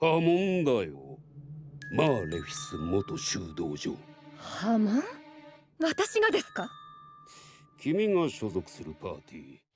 波紋だよマーレフィス元修道場波紋私がですか君が所属するパーティー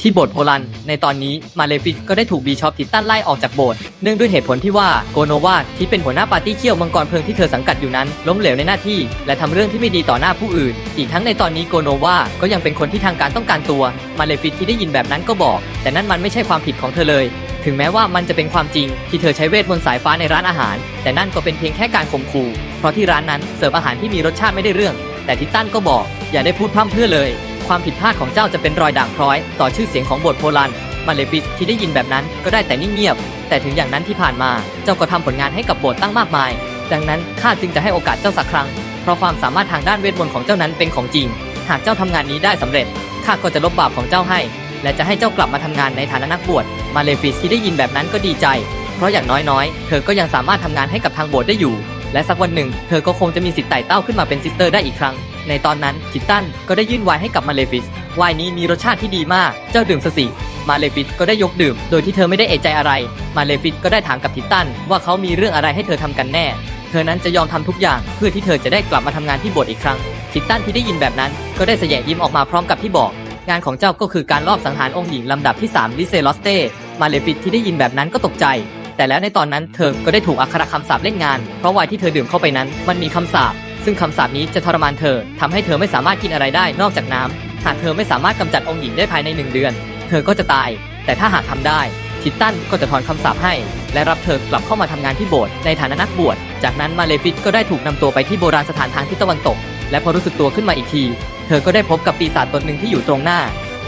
ที่โบสถ์โพลัน ในตอนนี้มาเลฟิสก็ได้ถูกบีชอปทิตันไล่ออกจากโบสถ์เนื่องด้วยเหตุผลที่ว่าโกโนวาที่เป็นหัวหน้าปาร์ตี้เขี้ยวมังกรเพลิงที่เธอสังกัดอยู่นั้น ล้มเหลวในหน้าที่ และทำเรื่องที่ไม่ดีต่อหน้าผู้อื่น อีกทั้งในตอนนี้โกโนวาก็ยังเป็นคนที่ทางการต้องการตัว มาเลฟิสที่ได้ยินแบบนั้นก็บอก แต่นั่นมันไม่ใช่ความผิดของเธอเลย ถึงแม้ว่ามันจะเป็นความจริงที่เธอใช้เวทมนต์สายฟ้าในร้านอาหาร แต่นั่นก็เป็นเพียงแค่การข่มขู่ เพราะที่ร้านนั้นเสิร์ฟอาหารที่มีรสชาติไม่ได้เรื่อง แต่ทิตันก็บอก อย่าได้พูดพร่ำเพื่อเลย ความผิดพลาดของเจ้าจะเป็นรอยด่างพร้อย ต่อชื่อเสียงของโบสถ์โพลันมาเลฟิสที่ได้ยินแบบนั้นก็ได้แต่นิ่งเงียบ แต่ถึงอย่างนั้นที่ผ่านมาเจ้าก็ทำผลงานให้กับโบสถ์ตั้งมากมาย ดังนั้นข้าจึงจะให้โอกาสเจ้าสักครั้ง เพราะความสามารถทางด้านเวทมนต์ของเจ้านั้นเป็นของจริง หากเจ้าทำงานนี้ได้สำเร็จข้าก็จะลบบาปของเจ้าให้ และจะให้เจ้ากลับมาทำงานในฐานะนักบวชมาเลฟิสที่ได้ยินแบบนั้นก็ดีใจ เพราะอย่างน้อยๆ เธอก็ยังสามารถทำงานให้กับทางโบสถ์ได้อยู่ และสักวันหนึ่ง เธอก็คงจะมีสิทธิ์ไต่เต้าขึ้นมาเป็นซิสเตอร์ได้อีกครั้ง ในตอนนั้นทิตันก็ได้ยื่นไวน์ให้กับมาเลฟิสไวน์นี้มีรสชาติที่ดีมาก เจ้าดื่มซะสิมาเลฟิสก็ได้ยกดื่ม โดยที่เธอไม่ได้เอะใจอะไร มาเลฟิสก็ได้ถามกับทิตันว่าเขามีเรื่องอะไรให้เธอทำกันแน่ เธอนั้นจะยอมทำทุกอย่างเพื่อที่เธอจะได้กลับมาทำงานที่โบสถ์อีกครั้งทิตันที่ได้ยินแบบนั้นก็ได้แสยยิ้มออกมาพร้อมกับที่บอก งานของเจ้าก็คือการลอบสังหารองค์หญิงลำดับที่3ลิเซลอสเต้มาเลฟิสที่ได้ยินแบบนั้นก็ตกใจ แต่แล้วในตอนนั้นเธอก็ได้ถูกอัครคำสาปเล่นงาน เพราะไวน์ที่เธอดื่มเข้าไปนั้น มันมีคำสาปซึ่งคำสาปนี้จะทรมานเธอทำให้เธอไม่สามารถกินอะไรได้นอกจากน้ำหากเธอไม่สามารถกำจัดองค์หญิงได้ภายในหนึ่งเดือน เธอก็จะตาย แต่ถ้าหากทำได้ทิตตันก็จะถอนคำสาปให้ และรับเธอกลับเข้ามาทำงานที่โบสถ์ในฐานะนักบวชจากนั้นมาเลฟิสก็ได้ถูกนำตัวไปที่โบราณสถานทางทิศตะวันตก และพอรู้สึกตัวขึ้นมาอีกที เธอก็ได้พบกับปีศาจตนหนึ่งที่อยู่ตรงหน้า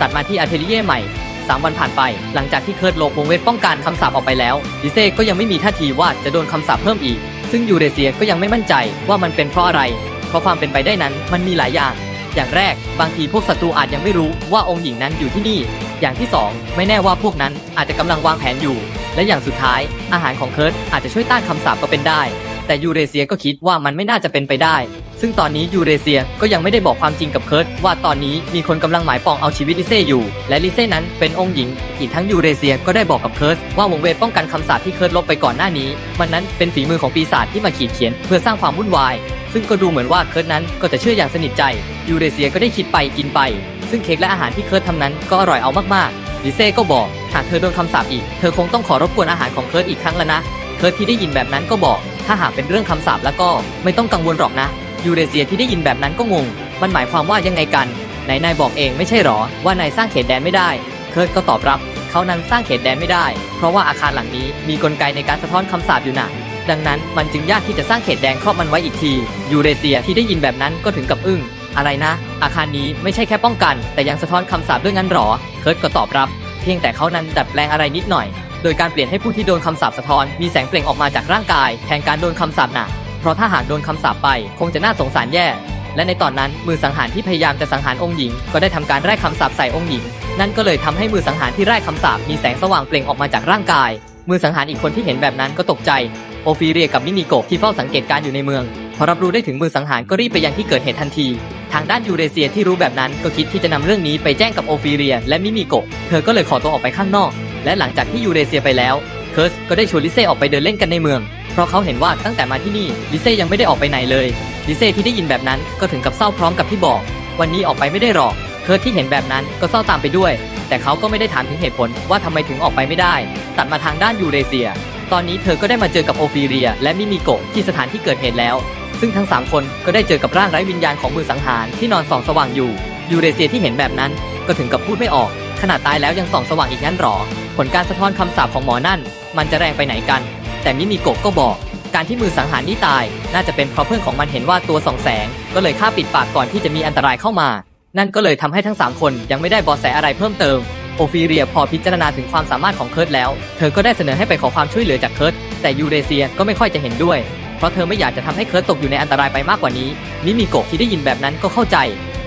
ตัดมาที่อาเทลิเย่ใหม่สามวันผ่านไป หลังจากที่เคิร์ดโลกวงเวทป้องกันคำสาปออกไปแล้ว ดิเซ่ก็ยังไม่มีท่าทีว่าจะโดนคำสาปเพิ่มอีก ซึ่งยูเรเซียก็ยังไม่มั่นใจว่ามันเป็นเพราะอะไร เพราะความเป็นไปได้นั้นมันมีหลายอย่าง อย่างแรก บางทีพวกศัตรูอาจยังไม่รู้ว่าองค์หญิงนั้นอยู่ที่นี่ อย่างที่สองไม่แน่ว่าพวกนั้นอาจจะกำลังวางแผนอยู่ และอย่างสุดท้าย อาหารของเคิร์ดอาจจะช่วยต้านคำสาปก็เป็นได้ แต่ยูเรเซียก็คิดว่ามันไม่น่าจะเป็นไปได้ ซึ่งตอนนี้ยูเรเซียก็ยังไม่ได้บอกความจริงกับเคิร์ดว่าตอนนี้มีคนกำลังหมายปองเอาชีวิตลิเซ่อยู่ และลิเซ่นั้นเป็นองค์หญิง อีกทั้งยูเรเซียก็ได้บอกกับเคิร์ดว่าวงเวทป้องกันคำสาปที่เคิร์ดลบไปก่อนหน้านี้ มันนั้นเป็นฝีมือของปีศาจที่มาขีดเขียนเพื่อสร้างความวุ่นวาย ซึ่งก็ดูเหมือนว่าเคิร์ดนั้นก็จะเชื่ออย่างสนิทใจยูเรเซียก็ได้คิดไปกินไป ซึ่งเค้กและอาหารที่เคิร์ดทำนั้นก็อร่อยเอามากๆลิเซ่ก็บอกหากเธอโดนคำสาปอีกเธอคงต้องขอรบกวนอาหารของเคิร์ดอีกครั้งแล้วนะเคิร์ดที่ได้ยินแบบนั้นก็บอก ถ้าหากเป็นเรื่องคำสาปแล้วก็ไม่ต้องกังวลหรอกนะ ยูเรเซียที่ได้ยินแบบนั้นก็งง มันหมายความว่ายังไงกันไหนนายบอกเองไม่ใช่หรอ ว่านายสร้างเขตแดนไม่ได้ เคิร์ดก็ตอบรับ เขานั้นสร้างเขตแดนไม่ได้ เพราะว่าอาคารหลังนี้มีกลไกในการสะท้อนคำสาปอยู่หนะดังนั้นมันจึงยากที่จะสร้างเขตแดนครอบมันไว้อีกที ยูเรเซียที่ได้ยินแบบนั้นก็ถึงกับอึ้ง อะไรนะ อาคารนี้ไม่ใช่แค่ป้องกัน แต่ยังสะท้อนคำสาปด้วยงั้นหรอ เคิร์ดก็ตอบรับ เพียงแต่เขานั้นดัดแปลงอะไรนิดหน่อย โดยการเปลี่ยนให้ผู้ที่โดนคำสาปสะท้อนมีแสงเปล่งออกมาจากร่างกายแทนการโดนคำสาปหนัก เพราะถ้าหากโดนคำสาปไปคงจะน่าสงสารแย่ และในตอนนั้นมือสังหารที่พยายามจะสังหารองค์หญิง ก็ได้ทำการไล่คำสาปใส่องค์หญิง นั่นก็เลยทำให้มือสังหารที่ไล่คำสาปมีแสงสว่างเปล่งออกมาจากร่างกาย มือสังหารอีกคนที่เห็นแบบนั้นก็ตกใจโอฟิเรียกับมินิโกะที่เฝ้าสังเกตการอยู่ในเมืองพอรับรู้ได้ถึงมือสังหารก็รีบไปยังที่เกิดเหตุทันที ทางด้านยูเรเซียที่รู้แบบนั้นก็คิดที่จะนำเรื่องนี้ไปแจ้งกับโอฟิเรียและมิมิโกะเธอก็เลยขอตัวออกไปข้างนอก และหลังจากที่ยูเรเซียไปแล้ว คิร์สก็ได้ชวนลิเซ่ออกไปเดินเล่นกันในเมือง เพราะเขาเห็นว่าตั้งแต่มาที่นี่ลิเซ่ยังไม่ได้ออกไปไหนเลยลิเซ่ที่ได้ยินแบบนั้นก็ถึงกับเศร้าพร้อมกับที่บอก วันนี้ออกไปไม่ได้หรอกเคิร์สที่เห็นแบบนั้นก็เศร้าตามไปด้วย แต่เขาก็ไม่ได้ถามถึงเหตุผลว่าทำไมถึงออกไปไม่ได้ ตัดมาทางด้านยูเรเซีย ตอนนี้เธอก็ได้มาเจอกับโอฟิเรีย และมิมิโกะที่สถานที่เกิดเหตุแล้ว ซึ่งทั้ง 3 คนก็ได้เจอกับร่างไร้วิญญาณของมือสังหารที่นอนส่องสว่างอยู่ยูเรเซียที่เห็นแบบนั้นก็ถึงกับพูดไม่ออก ขนาดตายแล้วยังส่องสว่างอีกงั้นหรอ ผลการสะท้อนคำสาปของหมอนั่น มันจะแรงไปไหนกัน แต่มิมิโกะก็บอก การที่มือสังหารนี่ตาย น่าจะเป็นเพราะเพื่อนของมันเห็นว่าตัวส่องแสง ก็เลยฆ่าปิดปากก่อนที่จะมีอันตรายเข้ามา นั่นก็เลยทำให้ทั้ง 3 คนยังไม่ได้บอแสอะไรเพิ่มเติม โอฟิเรียพอพิจารณาถึงความสามารถของเคิร์ดแล้ว เธอก็ได้เสนอให้ไปขอความช่วยเหลือจากเคิร์ดแต่ยูเรเซียก็ไม่ค่อยจะเห็นด้วย เพราะเธอไม่อยากจะทำให้เคิร์ดตกอยู่ในอันตรายไปมากกว่านี้มิมิโกะที่ได้ยินแบบนั้นก็เข้าใจ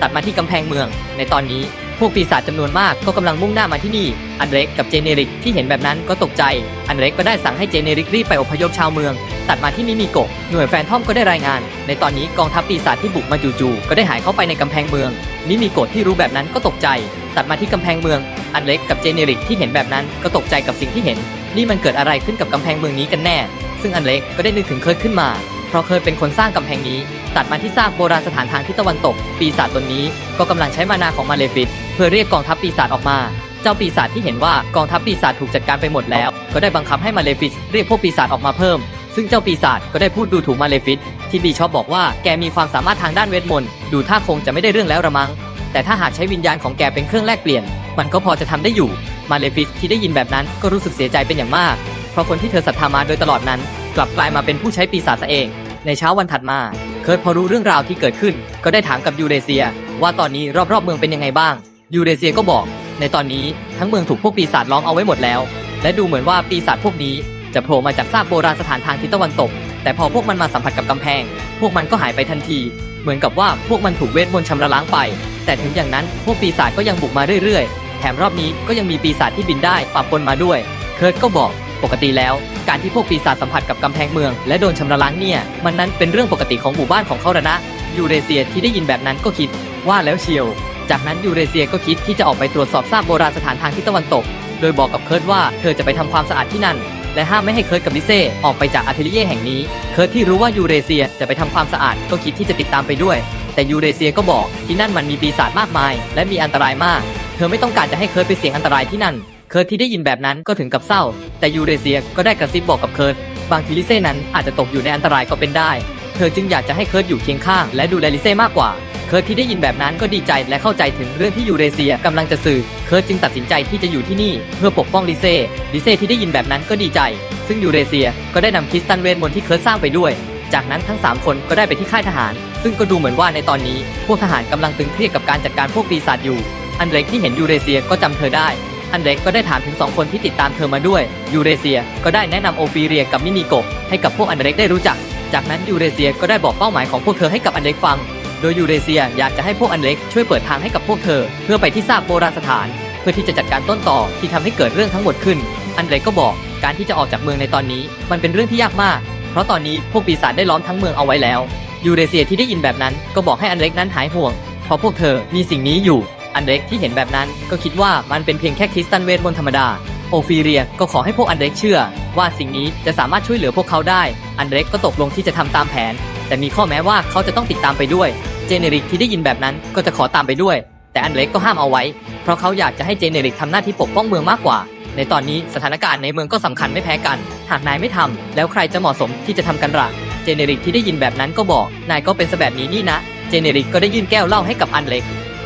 ตัดมาที่กำแพงเมือง ในตอนนี้ วกปีศาจจำนวนมากก็กำลังมุ่งหน้ามาที่นี่ อันเร็กกับเจเนริกที่เห็นแบบนั้นก็ตกใจ อันเร็กก็ได้สั่งให้เจเนริกรีบไปอพยพชาวเมือง ตัดมาที่มิมิโกะหน่วยแฟนทอมก็ได้รายงาน ในตอนนี้กองทัพปีศาจที่บุกมาจู่ๆก็ได้หายเข้าไปในกำแพงเมือง มิมิโกะที่รู้แบบนั้นก็ตกใจ ตัดมาที่กำแพงเมือง อันเล็กกับเจเนริกที่เห็นแบบนั้นก็ตกใจกับสิ่งที่เห็น นี่มันเกิดอะไรขึ้นกับกำแพงเมืองนี้กันแน่ ซึ่งอันเล็กก็ได้นึกถึงเคิร์ดขึ้นมา เพราะเคยเป็นคนสร้างกำแพงนี้ ตัดมาที่ซากโบราณสถานทางทิศตะวันตก ปีศาจตนนี้ก็กำลังใช้มานาของมาเลฟิส เพื่อเรียกกองทัพปีศาจออกมา เจ้าปีศาจที่เห็นว่ากองทัพปีศาจถูกจัดการไปหมดแล้ว ก็ได้บังคับให้มาเลฟิสเรียกพวกปีศาจออกมาเพิ่ม ซึ่งเจ้าปีศาจก็ได้พูดดูถูกมาเลฟิสที่บีชอบบอกว่าแกมีความสามารถทางด้านเวทมนต์ดูท่าคงจะไม่ได้เรื่องแล้วระมัง แต่ถ้าหากใช้วิญญาณของแกเป็นเครื่องแลกเปลี่ยน มันก็พอจะทำได้อยู่มาเลฟิสที่ได้ยินแบบนั้นก็รู้สึกเสียใจเป็นอย่างมาก เพราะคนที่เธอศรัทธามาโดยตลอดนั้น กลับกลายมาเป็นผู้ใช้ปีศาจซะเอง ในเช้าวันถัดมา เคิร์ดพอรู้เรื่องราวที่เกิดขึ้น ก็ได้ถามกับยูเรเซีย ว่าตอนนี้รอบๆเมืองเป็นยังไงบ้าง ยูเรเซียก็บอก ในตอนนี้ทั้งเมืองถูกพวกปีศาจล้อมเอาไว้หมดแล้ว และดูเหมือนว่าปีศาจพวกนี้จะโผล่มาจากซากโบราณสถานทางทิศตะวันตก แต่พอพวกมันมาสัมผัสกับกำแพง พวกมันก็หายไปทันที เหมือนกับว่าพวกมันถูกเวทมนต์ชำระล้างไป แต่ถึงอย่างนั้นพวกปีศาจก็ยังบุกมาเรื่อยๆ แถมรอบนี้ก็ยังมีปีศาจที่บินได้ปะปนมาด้วย เคิร์ดก็บอกปกติแล้วการที่พวกปีศาจสัมผัสกับกำแพงเมือง และโดนชำระล้างเนี่ย มันนั้นเป็นเรื่องปกติของหมู่บ้านของเขาระนะยูเรเซียที่ได้ยินแบบนั้นก็คิดว่าแล้วเชียว จากนั้นยูเรเซียก็คิดที่จะออกไปตรวจสอบซากโบราณสถานทางทิศตะวันตก โดยบอกกับเคิร์ดว่าเธอจะไปทำความสะอาดที่นั่น และห้ามไม่ให้เคิร์ดกับลิเซ่ออกไปจากอาเทลิเย่แห่งนี้ เคิร์ดที่รู้ว่ายูเรเซียจะไปทำความสะอาดก็คิดที่จะติดตามไปด้วย แต่ยูเรเซียก็บอกที่นั่นมันมีปีศาจมากมาย และมีอันตรายมาก เธอไม่ต้องการจะให้เคิร์ดไปเสี่ยงอันตรายที่นั่น เคิร์ดที่ได้ยินแบบนั้นก็ถึงกับเศร้า แต่ยูเรเซียก็ได้กระซิบบอกกับเคิร์ดบางทีลิเซ่นั้นอาจจะตกอยู่ในอันตรายก็เป็นได้ เธอจึงอยากจะให้เคิร์ดอยู่เคียงข้างและดูแลลิเซ่มากกว่า คิร์ดที่ได้ยินแบบนั้นก็ดีใจและเข้าใจถึงเรื่องที่ยูเรเซียกำลังจะสื่อ เคิร์ดจึงตัดสินใจที่จะอยู่ที่นี่เพื่อปกป้องลิเซ่ลิเซ่ที่ได้ยินแบบนั้นก็ดีใจ ซึ่งยูเรเซียก็ได้นำคริสตันเวทมนต์ที่เคิร์ดสร้างไปด้วย จากนั้นทั้ง 3 คนก็ได้ไปที่ค่ายทหาร ซึ่งก็ดูเหมือนว่าในตอนนี้ พวกทหารกำลังตึงเครียดกับการจัดการพวกปีศาจอยู่ อันเล็กที่เห็นยูเรเซียก็จำเธอได้ อันเล็กก็ได้ถามถึงสองคนที่ติดตามเธอมาด้วยยูเรเซียก็ได้แนะนำโอฟีเรียกับมิมิโกให้กับพวกอันเล็กได้รู้จัก จากนั้นยูเรเซียก็ได้บอกเป้าหมายของพวกเธอให้กับอันเล็กฟัง โดยยูเรเซียอยากจะให้พวกอันเล็กช่วยเปิดทางให้กับพวกเธอ เพื่อไปที่ซากโบราณสถาน เพื่อที่จะจัดการต้นต่อที่ทำให้เกิดเรื่องทั้งหมดขึ้น อันเล็กก็บอกการที่จะออกจากเมืองในตอนนี้ มันเป็นเรื่องที่ยากมาก เพราะตอนนี้พวกปีศาจได้ล้อมทั้งเมืองเอาไว้แล้วยูเรเซียที่ได้ยินแบบนั้นก็บอกให้อันเล็กนั้นหายห่วง เพราะพวกเธอมีสิ่งนี้อยู่ อันเล็กที่เห็นแบบนั้นก็คิดว่ามันเป็นเพียงแค่คริสตันเวทมนต์ธรรมดาโอฟีเรียก็ขอให้พวกอันเล็กเชื่อ ว่าสิ่งนี้จะสามารถช่วยเหลือพวกเขาได้ อันเล็กก็ตกลงที่จะทำตามแผน แต่มีข้อแม้ว่าเขาจะต้องติดตามไปด้วย เจเนริกที่ได้ยินแบบนั้นก็จะขอตามไปด้วย แต่อันเล็กก็ห้ามเอาไว้ เพราะเขาอยากจะให้เจเนริกทำหน้าที่ปกป้องเมืองมากกว่า ในตอนนี้สถานการณ์ในเมืองก็สำคัญไม่แพ้กัน หากนายไม่ทำแล้วใครจะเหมาะสมที่จะทำกันล่ะเจเนริกที่ได้ยินแบบนั้นก็บอก นายก็เป็นแบบนี้นี่นะ เจเนริกก็ได้ยื่นแก้วเหล้าให้กับอันเล็ก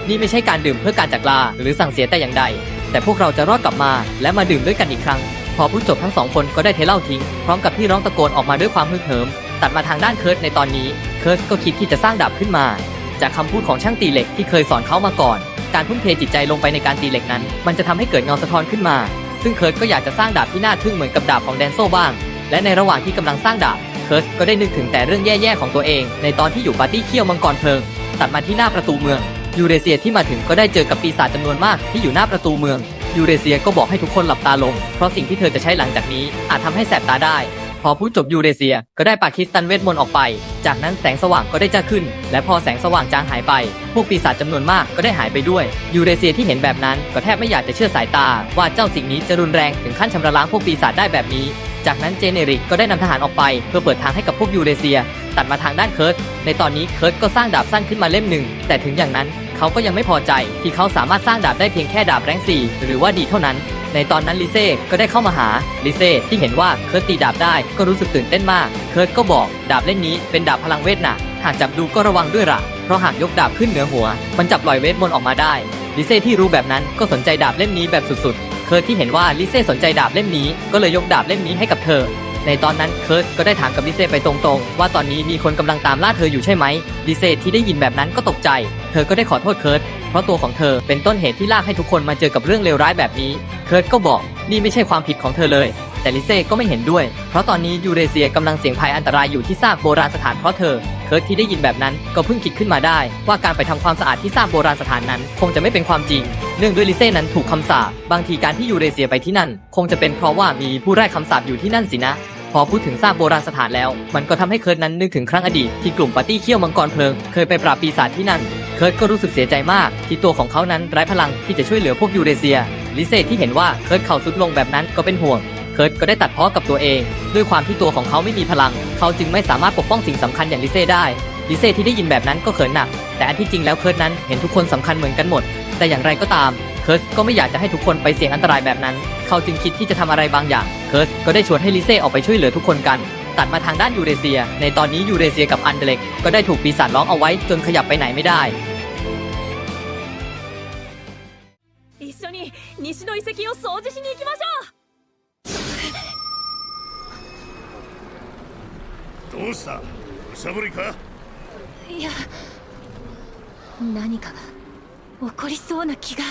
นี่ไม่ใช่การดื่มเพื่อการจากลาหรือสั่งเสียแต่อย่างใด แต่พวกเราจะรอดกลับมาและมาดื่มด้วยกันอีกครั้ง พอพูดจบทั้งสองคนก็ได้เทเหล้าทิ้ง พร้อมกับที่ร้องตะโกนออกมาด้วยความฮึกเหิม ตัดมาทางด้านเคิร์ตในตอนนี้ คิร์ตก็คิดที่จะสร้างดาบขึ้นมา จากคำพูดของช่างตีเหล็กที่เคยสอนเขามาก่อน การทุ่มเทจิตใจลงไปในการตีเหล็กนั้น มันจะทำให้เกิดเงาสะท้อนขึ้นมา ซึ่งเคิร์ตก็อยากจะสร้างดาบที่น่าทึ่งเหมือนกับดาบของแดนโซ่บ้าง และในระหว่างที่กำลังสร้างดาบเคิร์ตก็ได้นึกถึงแต่เรื่องแย่ๆของตัวเอง ในตอนที่อยู่ปาร์ตี้เขี้ยวมังกรเพลิงตัดมาที่หน้าประตูเมืองยูเรเซียที่มาถึงก็ได้เจอกับปีศาจจำนวนมากที่อยู่หน้าประตูเมืองยูเรเซียก็บอกให้ทุกคนหลับตาลง เพราะสิ่งที่เธอจะใช้หลังจากนี้อาจทำให้แสบตาได้ อพูดจบยูเรเซีย ก็ได้ปาคิสตันเวทมนต์ออกไป จากนั้นแสงสว่างก็ได้จ้าขึ้น และพอแสงสว่างจางหายไป พวกปีศาจจำนวนมากก็ได้หายไปด้วย ยูเรเซียที่เห็นแบบนั้นก็แทบไม่อยากจะเชื่อสายตา ว่าเจ้าสิ่งนี้จะรุนแรงถึงขั้นชำระล้างพวกปีศาจได้แบบนี้ จากนั้นเจเนริกก็ได้นำทหารออกไป เพื่อเปิดทางให้กับพวกยูเรเซีย ตัดมาทางด้านเคิร์ตในตอนนี้เคิร์ตก็สร้างดาบสั้นขึ้นมาเล่มหนึ่งแต่ถึงอย่างนั้นเขาก็ยังไม่พอใจที่เขาสามารถสร้างดาบได้เพียงแค่ดาบแรงสี่หรือว่าดีเท่านั้น ในตอนนั้นลิเซ่ก็ได้เข้ามาหาลิเซ่ที่เห็นว่าเคิร์ตตีดาบได้ก็รู้สึกตื่นเต้นมาก เคิร์ตก็บอกดาบเล่มนี้เป็นดาบพลังเวทนะหากจับดูก็ระวังด้วยล่ะ เพราะหากยกดาบขึ้นเหนือหัว มันจับปล่อยเวทมนต์ออกมาได้ ลิเซ่ที่รู้แบบนั้นก็สนใจดาบเล่มนี้แบบสุดๆ เคิร์ตที่เห็นว่าลิเซ่สนใจดาบเล่มนี้ก็เลยยกดาบเล่มนี้ให้กับเธอ ในตอนนั้นเคิร์ตก็ได้ถามกับลิเซ่ไปตรงๆ ว่าตอนนี้มีคนกำลังตามล่าเธออยู่ใช่ไหมลิเซ่ที่ได้ยินแบบนั้นก็ตกใจ เธอก็ได้ขอโทษเคิร์ต ราะตัวของเธอเป็นต้นเหตุที่ลากให้ทุกคนมาเจอกับเรื่องเลวร้ายแบบนี้ เคิร์ตก็บอกนี่ไม่ใช่ความผิดของเธอเลย แต่ลิเซ่ก็ไม่เห็นด้วย เพราะตอนนี้ยูเรเซียกำลังเสี่ยงภัยอันตรายอยู่ที่ซากโบราณสถานเพราะเธอ เคิร์ตที่ได้ยินแบบนั้นก็เพิ่งคิดขึ้นมาได้ ว่าการไปทำความสะอาดที่ซากโบราณสถานนั้น คงจะไม่เป็นความจริง เนื่องด้วยลิเซ่นั้นถูกคำสาปบางทีการที่ยูเรเซียไปที่นั่น คงจะเป็นเพราะว่ามีผู้ไร้คำสาปอยู่ที่นั่นสินะพอพูดถึงซากโบราณสถานแล้ว มันก็ทำให้เคิร์ตนั้นนึกถึงครั้งอดีตที่กลุ่มปาร์ตี้เขี้ยวมังกรเพลิง เคยไปปราบปีศาจที่นั่น เคิร์ตก็รู้สึกเสียใจมากที่ตัวของเขานั้นไร้พลังที่จะช่วยเหลือพวกยูเรเซีย ลิเซ่ที่เห็นว่าเคิร์ตเข่าสุดลงแบบนั้นก็เป็นห่วง เคิร์ตก็ได้ตัดพ้อกับตัวเอง ด้วยความที่ตัวของเขาไม่มีพลัง เขาจึงไม่สามารถปกป้องสิ่งสำคัญอย่างลิเซ่ได้ ลิเซ่ที่ได้ยินแบบนั้นก็เขินหนัก แต่อันที่จริงแล้วเคิร์ตนั้นเห็นทุกคนสำคัญเหมือนกันหมด แต่อย่างไรก็ตามเคิร์ตก็ไม่อยากจะให้ทุกคนไปเสี่ยงอันตรายแบบนั้น เขาจึงคิดที่จะทำอะไรบางอย่าง เคิร์ตก็ได้ชวนให้ลิเซ่ออกไปช่วยเหลือทุกคนกัน ตัดมาทางด้านยูเรเซีย ในตอนนี้ยูเรเซียกับอันเดเล็กก็ได้ถูกปีศาจล้อมเอาไว้จนขยับไปไหนไม่ได้ 一緒に西の遺跡を掃除しに行きましょどうした無茶ぶりかういや何かが起こりそうな気が